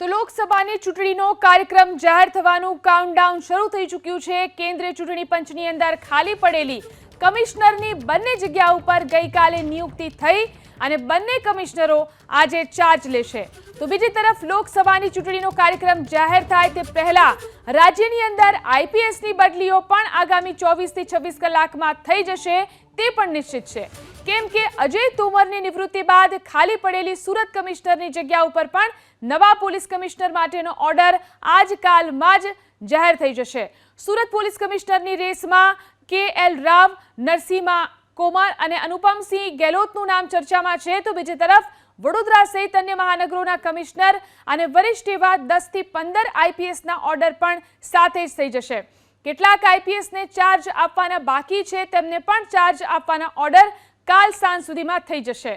તો લોકસભાની ચૂંટણીનો કાર્યક્રમ જાહેર થવાનું કાઉન્ટડાઉન શરૂ થઈ ચૂક્યું છે. કેન્દ્રીય ચૂંટણી પંચની અંદર ખાલી પડેલી કમિશનરની બંને જગ્યા ઉપર ગઈકાલે નિયુક્તિ થઈ અને બંને કમિશનરો આજે ચાર્જ લેશે. તો બીજી તરફ લોકસભાની ચૂંટણીનો કાર્યક્રમ જાહેર થાય તે પહેલા રાજ્યની અંદર આઈપીએસની બદલીઓ પણ આગામી ચોવીસથી છવ્વીસ કલાકમાં થઈ જશે તે પણ નિશ્ચિત છે. કેમ કે અજય તોમરની નિવૃત્તિ બાદ ખાલી પડેલી સુરત કમિશનરની જગ્યા ઉપર પણ નવા પોલીસ કમિશનર માટેનો ઓર્ડર આજકાલમાં જ જાહેર થઈ જશે. સુરત પોલીસ કમિશનરની રેસમાં કે એલ રાવ નરસિંહા કોમાર અને અનુપમસિંહ ગેહલોતનું નામ ચર્ચામાં છે તો બીજી તરફ વડોદરા સહિત અન્ય મહાનગરોના કમિશનર અને વરિષ્ઠ એવા દસથી પંદર આઈપીએસના ઓર્ડર પણ સાથે જ થઈ જશે. કેટલાક આઈપીએસને ચાર્જ આપવાના બાકી છે તેમને પણ ચાર્જ આપવાના ઓર્ડર કાલ સાંજ સુધીમાં થઈ જશે.